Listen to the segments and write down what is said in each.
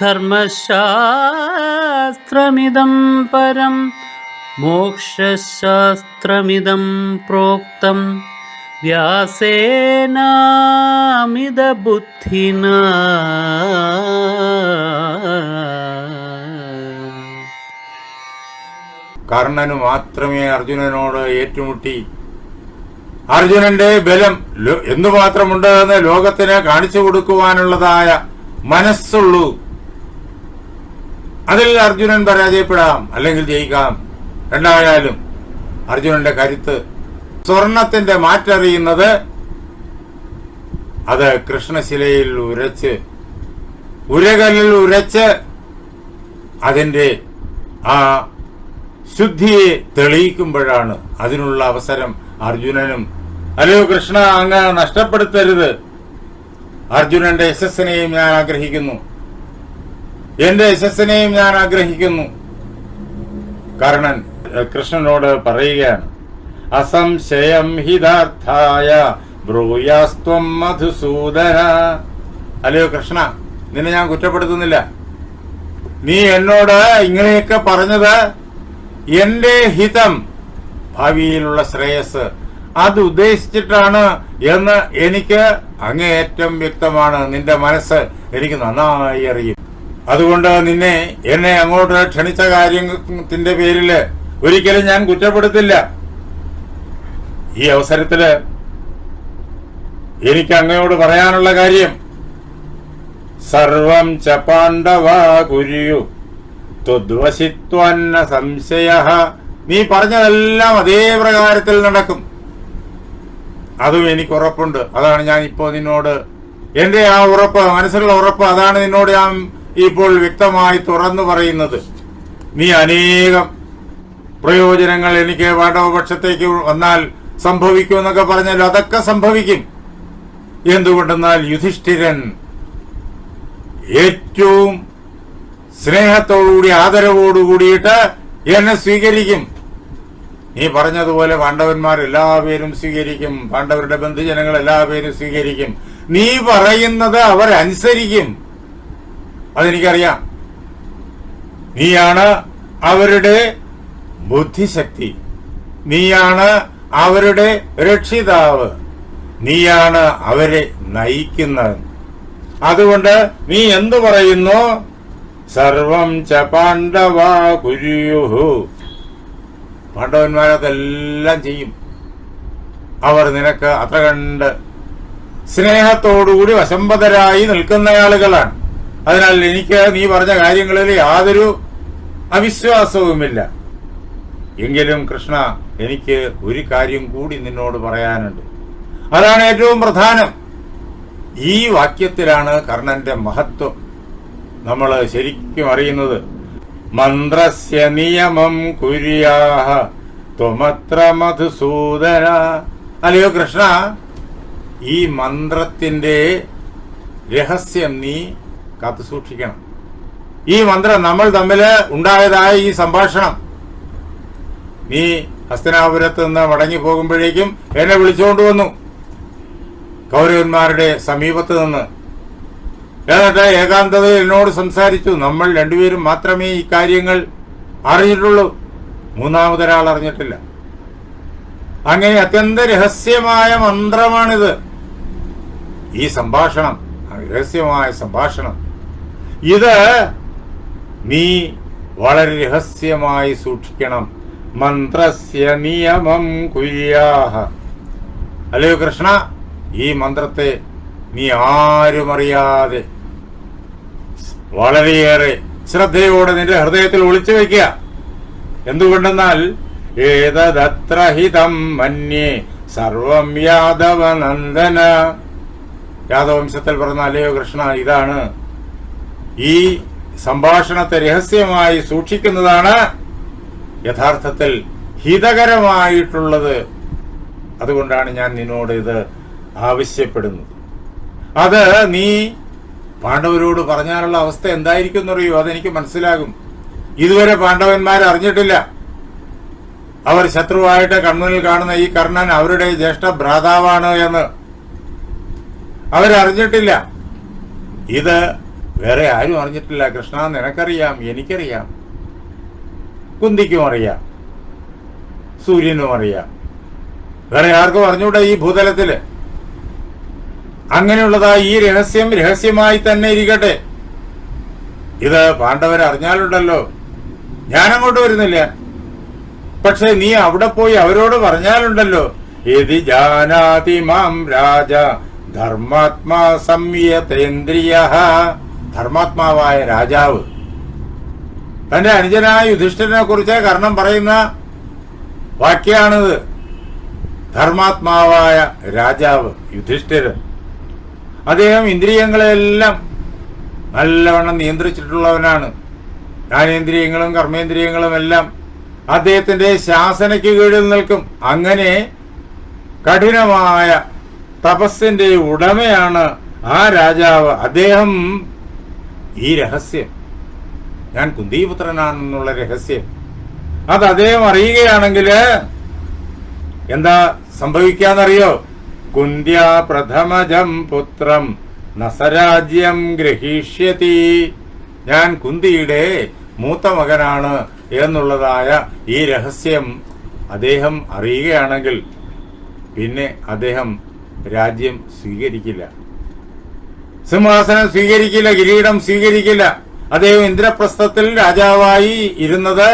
ധർമ്മശാസ്ത്രമിദം പരം മോക്ഷശാസ്ത്രമിതം പ്രോക്തം. വ്യാസേനാമിതബുദ്ധിന. കർണന് മാത്രമേ അർജുനനോട് ഏറ്റുമുട്ടി. അർജുനന്റെ ബലം എന്തുമാത്രമുണ്ട് എന്ന് ലോകത്തിന് കാണിച്ചു കൊടുക്കുവാനുള്ളതായ മനസ്സുള്ളൂ. അതിൽ അർജുനൻ പരാജയപ്പെടാം അല്ലെങ്കിൽ ജയിക്കാം. രണ്ടായാലും അർജുനന്റെ കരുത്ത് സ്വർണത്തിന്റെ മാറ്ററിയുന്നത് അത് കൃഷ്ണശിലയിൽ ഉരച്ച് ഉരകലിൽ ഉരച്ച് അതിന്റെ ആ ശുദ്ധിയെ തെളിയിക്കുമ്പോഴാണ് അതിനുള്ള അവസരം അർജുനനും. അല്ലയോ കൃഷ്ണ അങ്ങ് നഷ്ടപ്പെടുത്തരുത്. അർജുനന്റെ യശസ്സിനെയും ഞാൻ ആഗ്രഹിക്കുന്നു. എന്റെ യശസ്സിനെയും ഞാൻ ആഗ്രഹിക്കുന്നു. കർണൻ കൃഷ്ണനോട് പറയുകയാണ് അസംശയം ഹിതാർത്ഥായ ബ്രൂയാസ്ത്വം മധുസൂദന. അല്ലയോ കൃഷ്ണ നിന്നെ ഞാൻ കുറ്റപ്പെടുത്തുന്നില്ല. നീ എന്നോട് ഇങ്ങനെയൊക്കെ പറഞ്ഞത് എന്റെ ഹിതം ഭാവിയിലുള്ള ശ്രേയസ് അത് ഉദ്ദേശിച്ചിട്ടാണ് എന്ന് എനിക്ക് അങ്ങേയറ്റം വ്യക്തമാണ്. നിന്റെ മനസ്സ് എനിക്ക് നന്നായി അറിയും. അതുകൊണ്ട് നിന്നെ എന്നെ അങ്ങോട്ട് ക്ഷണിച്ച കാര്യത്തിന്റെ പേരിൽ ഒരിക്കലും ഞാൻ കുറ്റപ്പെടുത്തില്ല. ഈ അവസരത്തിൽ എനിക്ക് അങ്ങയോട് പറയാനുള്ള കാര്യം സർവം ച പാണ്ഡവാ ത്വദ്വശിത്വന്ന സംശയ. നീ പറഞ്ഞതെല്ലാം അതേ പ്രകാരത്തിൽ നടക്കും. അതും എനിക്ക് ഉറപ്പുണ്ട്. അതാണ് ഞാൻ ഇപ്പോ നിന്നോട് എന്റെ ആ ഉറപ്പ് മനസ്സിലുള്ള ഉറപ്പ് അതാണ് നിന്നോട് ഞാൻ ഇപ്പോൾ വ്യക്തമായി തുറന്നു പറയുന്നത്. നീ അനേകം പ്രയോജനങ്ങൾ എനിക്ക് പാണ്ഡവപക്ഷത്തേക്ക് വന്നാൽ സംഭവിക്കും എന്നൊക്കെ പറഞ്ഞാൽ അതൊക്കെ സംഭവിക്കും. എന്തുകൊണ്ടെന്നാൽ യുധിഷ്ഠിരൻ ഏറ്റവും സ്നേഹത്തോടുകൂടി ആദരവോടുകൂടിയിട്ട് എന്നെ സ്വീകരിക്കും. നീ പറഞ്ഞതുപോലെ പാണ്ഡവന്മാർ എല്ലാവരും സ്വീകരിക്കും. പാണ്ഡവരുടെ ബന്ധുജനങ്ങൾ എല്ലാവരും സ്വീകരിക്കും. നീ പറയുന്നത് അവരനുസരിക്കും. അതെനിക്കറിയാം. നീയാണ് അവരുടെ ബുദ്ധിശക്തി. നീയാണ് അവരുടെ രക്ഷിതാവ്. നീയാണ് അവരെ നയിക്കുന്നത്. അതുകൊണ്ട് നീ എന്തു പറയുന്നു? സർവം ച പാണ്ഡവ കുര്യുഹു. പാണ്ഡവന്മാരതെല്ലാം ചെയ്യും. അവർ നിനക്ക് അത്ര കണ്ട് സ്നേഹത്തോടുകൂടി വശംബതരായി നിൽക്കുന്ന ആളുകളാണ് അതിനാൽ എനിക്ക് നീ പറഞ്ഞ കാര്യങ്ങളിൽ യാതൊരു അവിശ്വാസവുമില്ല. എങ്കിലും കൃഷ്ണ എനിക്ക് ഒരു കാര്യം കൂടി നിന്നോട് പറയാനുണ്ട്. അതാണ് ഏറ്റവും പ്രധാനം. ഈ വാക്യത്തിലാണ് കർണന്റെ മഹത്വം. നമ്മൾ ശരിക്കും അറിയുന്നത് മന്ത്രസ്യ നിയമം കുര്യാഹ ത്വമത്ര മധുസൂദന. അല്ലയോ കൃഷ്ണ ഈ മന്ത്രത്തിന്റെ രഹസ്യം നീ കാത്തു സൂക്ഷിക്കണം. ഈ മന്ത്രം നമ്മൾ തമ്മിൽ ഉണ്ടായതായ ഈ സംഭാഷണം. നീ ഹസ്തനാപുരത്ത് നിന്ന് മടങ്ങി പോകുമ്പോഴേക്കും എന്നെ വിളിച്ചുകൊണ്ട് വന്നു. കൗരവന്മാരുടെ സമീപത്ത് നിന്ന്. എന്നിട്ട് ഏകാന്തതയിൽ എന്നോട് സംസാരിച്ചു. നമ്മൾ രണ്ടുപേരും മാത്രമേ ഈ കാര്യങ്ങൾ അറിഞ്ഞിട്ടുള്ളൂ. മൂന്നാമതൊരാൾ അറിഞ്ഞിട്ടില്ല. അങ്ങനെ അത്യന്ത രഹസ്യമായ മന്ത്രമാണിത്. ഈ സംഭാഷണം രഹസ്യമായ സംഭാഷണം ഇത് നീ വളരെ രഹസ്യമായി സൂക്ഷിക്കണം. മന്ത്രസ്യ നിയമം കുര്യാഹ. അല്ലയോ കൃഷ്ണ ഈ മന്ത്രത്തെ നീ ആരും അറിയാതെ വളരെയേറെ ശ്രദ്ധയോടെ നിന്റെ ഹൃദയത്തിൽ ഒളിച്ചു വയ്ക്കുക. എന്തുകൊണ്ടെന്നാൽ ഏതത്ര ഹിതം മന്യേ സർവം യാദവ നന്ദന. യാദവംശത്തിൽ പറഞ്ഞ അല്ലയോ കൃഷ്ണ ഇതാണ് ഈ സംഭാഷണത്തെ രഹസ്യമായി സൂക്ഷിക്കുന്നതാണ് യഥാർത്ഥത്തിൽ ഹിതകരമായിട്ടുള്ളത്. അതുകൊണ്ടാണ് ഞാൻ നിന്നോട് ഇത് ആവശ്യപ്പെടുന്നത്. അത് നീ പാണ്ഡവരോട് പറഞ്ഞാലുള്ള അവസ്ഥ എന്തായിരിക്കും എന്നറിയോ അതെനിക്ക് മനസ്സിലാകും. ഇതുവരെ പാണ്ഡവന്മാർ അറിഞ്ഞിട്ടില്ല. അവർ ശത്രുവായിട്ട് കൺമുന്നിൽ കാണുന്ന ഈ കർണൻ അവരുടെ ജ്യേഷ്ഠ ഭ്രാതാവാണ് എന്ന്. അവരറിഞ്ഞിട്ടില്ല. ഇത് വേറെ ആരും അറിഞ്ഞിട്ടില്ല. കൃഷ്ണ നിനക്കറിയാം എനിക്കറിയാം. കുന്തിക്കും അറിയാം. സൂര്യനും അറിയാം. വേറെ ആർക്കും അറിഞ്ഞൂടെ ഈ ഭൂതലത്തിൽ. അങ്ങനെയുള്ളതാ ഈ രഹസ്യം രഹസ്യമായി തന്നെ ഇരിക്കട്ടെ. ഇത് പാണ്ഡവർ അറിഞ്ഞാലുണ്ടല്ലോ. ഞാൻ അങ്ങോട്ട് വരുന്നില്ല. പക്ഷെ നീ അവിടെ പോയി അവരോട് പറഞ്ഞാലുണ്ടല്ലോ. യതി ജാനാതി മാം രാജ ധർമാത്മാ സംയതേന്ദ്രിയ ധർമാത്മാവായ രാജാവ്. തന്റെ അനുജനായ യുധിഷ്ഠിരനെ കുറിച്ച് കർണം പറയുന്ന വാക്യാണിത് ധർമാത്മാവായ രാജാവ് യുധിഷ്ഠിരൻ. അദ്ദേഹം ഇന്ദ്രിയങ്ങളെല്ലാം നല്ലവണ്ണം നിയന്ത്രിച്ചിട്ടുള്ളവനാണ്. ജ്ഞാനേന്ദ്രിയങ്ങളും കർമ്മേന്ദ്രിയങ്ങളും എല്ലാം അദ്ദേഹത്തിന്റെ ശാസനയ്ക്ക് കീഴിൽ നിൽക്കും. അങ്ങനെ കഠിനമായ തപസ്സിന്റെ ഉടമയാണ് ആ രാജാവ്. അദ്ദേഹം ഈ രഹസ്യം. ഞാൻ കുന്തിപുത്രനാണെന്നുള്ള രഹസ്യം. അത് അദ്ദേഹം അറിയുകയാണെങ്കിൽ എന്താ സംഭവിക്കാന്നറിയോ? കുന്ത്യ പ്രഥമജം പുത്രം നസരാജ്യം ഗ്രഹീഷ്യതി. ഞാൻ കുന്തിയുടെ മൂത്ത മകനാണ് എന്നുള്ളതായ ഈ രഹസ്യം അദ്ദേഹം അറിയുകയാണെങ്കിൽ പിന്നെ അദ്ദേഹം രാജ്യം സ്വീകരിക്കില്ല. സിംഹാസനം സ്വീകരിക്കില്ല കിരീടം സ്വീകരിക്കില്ല. അദ്ദേഹം ഇന്ദ്രപ്രസ്ഥത്തിൽ രാജാവായി ഇരുന്നത്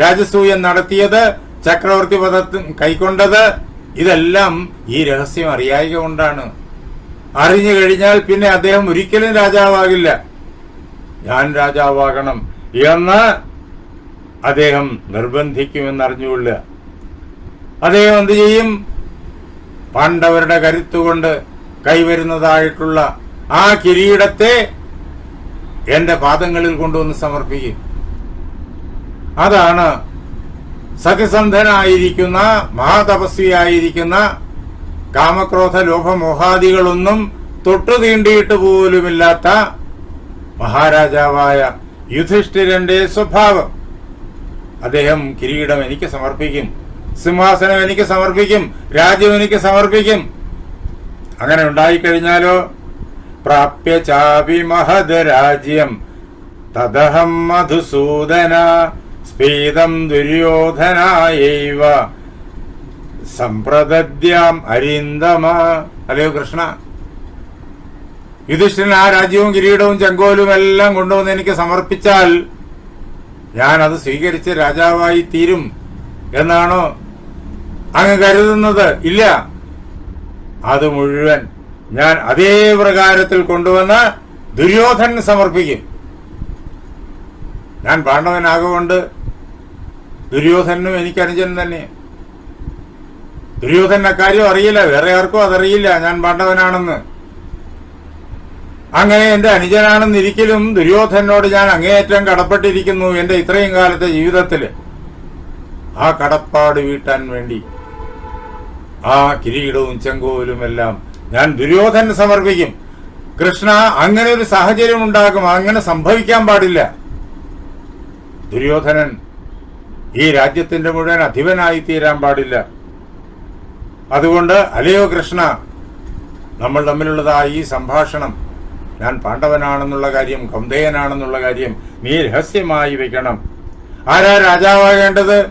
രാജസൂയം നടത്തിയത് ചക്രവർത്തി പദത്തിൽ കൈക്കൊണ്ടത് ഇതെല്ലാം ഈ രഹസ്യം അറിയായ കൊണ്ടാണ് അറിഞ്ഞു കഴിഞ്ഞാൽ പിന്നെ അദ്ദേഹം ഒരിക്കലും രാജാവാകില്ല. ഞാൻ രാജാവാകണം എന്ന് അദ്ദേഹം നിർബന്ധിക്കുമെന്ന് അറിഞ്ഞുകൊള്ളുക അദ്ദേഹം എന്ത് ചെയ്യും? പാണ്ഡവരുടെ കരുത്തുകൊണ്ട് കൈവരുന്നതായിട്ടുള്ള ആ കിരീടത്തെ എന്റെ പാദങ്ങളിൽ കൊണ്ടുവന്ന് സമർപ്പിക്കും. അതാണ് സത്യസന്ധനായിരിക്കുന്ന മഹാതപസ്വിയായിരിക്കുന്ന കാമക്രോധ ലോഭമോഹാദികളൊന്നും തൊട്ടു തീണ്ടിയിട്ട് പോലുമില്ലാത്ത മഹാരാജാവായ യുധിഷ്ഠിരന്റെ സ്വഭാവം. അദ്ദേഹം കിരീടം എനിക്ക് സമർപ്പിക്കും സിംഹാസനം എനിക്ക് സമർപ്പിക്കും രാജ്യം എനിക്ക് സമർപ്പിക്കും. അങ്ങനെ ഉണ്ടായിക്കഴിഞ്ഞാലോ പ്രാപ്യ ചാപി മഹത് രാജ്യം തദഹം മധുസൂദന സ്പീതം ദുര്യോധനായൈവ. സമ്പ്രദദ്യാം അരിന്തമ അല്ലയോ കൃഷ്ണ. യുധിഷ്ഠിരൻ ആ രാജ്യവും കിരീടവും ചെങ്കോലും എല്ലാം കൊണ്ടുവന്ന് എനിക്ക് സമർപ്പിച്ചാൽ ഞാൻ അത് സ്വീകരിച്ച് രാജാവായി തീരും എന്നാണോ അങ്ങ് കരുതുന്നത്? ഇല്ല. അത് മുഴുവൻ ഞാൻ അതേ പ്രകാരത്തിൽ കൊണ്ടുവന്ന് ദുര്യോധൻ സമർപ്പിക്കും. ഞാൻ പാണ്ഡവനാകൊണ്ട് ദുര്യോധനും എനിക്ക് അനുജൻ തന്നെ. ദുര്യോധന കാര്യം അറിയില്ല വേറെ ആർക്കും അതറിയില്ല. ഞാൻ പാണ്ഡവനാണെന്ന്. അങ്ങനെ എന്റെ അനുജനാണെന്നിരിക്കലും ദുര്യോധനോട് ഞാൻ അങ്ങേയറ്റം കടപ്പെട്ടിരിക്കുന്നു എന്റെ ഇത്രയും കാലത്തെ ജീവിതത്തിൽ ആ കടപ്പാട് വീട്ടാൻ വേണ്ടി ആ കിരീടവും ചെങ്കോലും എല്ലാം ഞാൻ ദുര്യോധന സമർപ്പിക്കും. കൃഷ്ണ അങ്ങനെ ഒരു സാഹചര്യം ഉണ്ടാകും. അങ്ങനെ സംഭവിക്കാൻ പാടില്ല. ദുര്യോധനൻ ഈ രാജ്യത്തിന്റെ മുഴുവൻ അധിപനായി തീരാൻ പാടില്ല. അതുകൊണ്ട് അലയോ കൃഷ്ണ നമ്മൾ തമ്മിലുള്ളതാ ഈ സംഭാഷണം ഞാൻ പാണ്ഡവനാണെന്നുള്ള കാര്യം കൗന്ദേയനാണെന്നുള്ള കാര്യം നീ രഹസ്യമായി വെക്കണം. ആരാ രാജാവാകേണ്ടത്?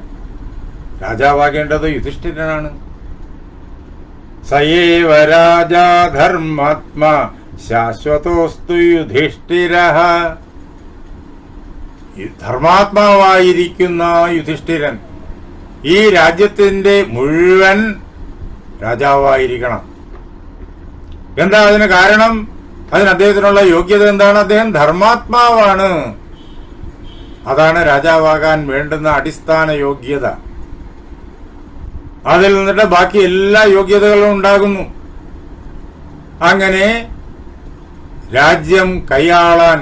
രാജാവാകേണ്ടത് യുധിഷ്ഠിരനാണ്. സയേവ രാജാധർമാത്മാ ശാശ്വതോസ്തു യുധിഷ്ഠിര ധർമാത്മാവായിരിക്കുന്ന യുധിഷ്ഠിരൻ ഈ രാജ്യത്തിന്റെ മുഴുവൻ രാജാവായിരിക്കണം. എന്താ അതിന് കാരണം? അതിന് അദ്ദേഹത്തിനുള്ള യോഗ്യത എന്താണ്? അദ്ദേഹം ധർമാത്മാവാണ്. അതാണ് രാജാവാകാൻ വേണ്ടുന്ന അടിസ്ഥാന യോഗ്യത. അതിൽ നിന്നിട്ട് ബാക്കി എല്ലാ യോഗ്യതകളും ഉണ്ടാകുന്നു. അങ്ങനെ രാജ്യം കൈയാളാൻ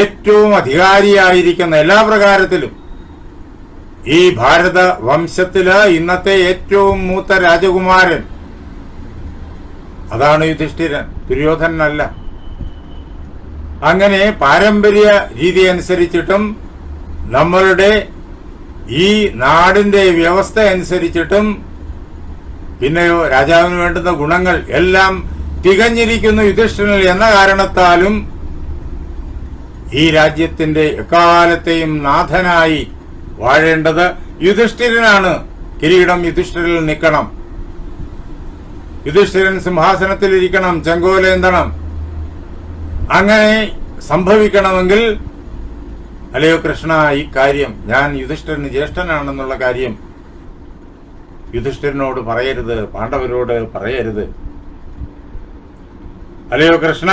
ഏറ്റവും അധികാരിയായിരിക്കുന്ന എല്ലാ പ്രകാരത്തിലും ഈ ഭാരത വംശത്തിൽ ഇന്നത്തെ ഏറ്റവും മൂത്ത രാജകുമാരൻ അതാണ് യുധിഷ്ഠിരൻ ദുര്യോധനല്ല അങ്ങനെ പാരമ്പര്യ രീതി അനുസരിച്ചിട്ടും നമ്മളുടെ ഈ നാടിന്റെ വ്യവസ്ഥ അനുസരിച്ചിട്ടും പിന്നെയോ രാജാവിന് വേണ്ടുന്ന ഗുണങ്ങൾ എല്ലാം തികഞ്ഞിരിക്കുന്നു യുധിഷ്ഠിരനിൽ എന്ന കാരണത്താലും ഈ രാജ്യത്തിന്റെ എക്കാലത്തെയും നാഥനായി വാഴേണ്ടത് യുധിഷ്ഠിരനാണ്. കിരീടം യുധിഷ്ഠിരിൽ നിൽക്കണം. യുധിഷ്ഠിരൻ സിംഹാസനത്തിലിരിക്കണം ചെങ്കോലേന്തണം. അങ്ങനെ സംഭവിക്കണമെങ്കിൽ അല്ലയോ കൃഷ്ണ ഈ കാര്യം ഞാൻ യുധിഷ്ഠിരന് ജ്യേഷ്ഠനാണെന്നുള്ള കാര്യം യുധിഷ്ഠിരനോട് പറയരുത് പാണ്ഡവരോട് പറയരുത്. അല്ലയോ കൃഷ്ണ?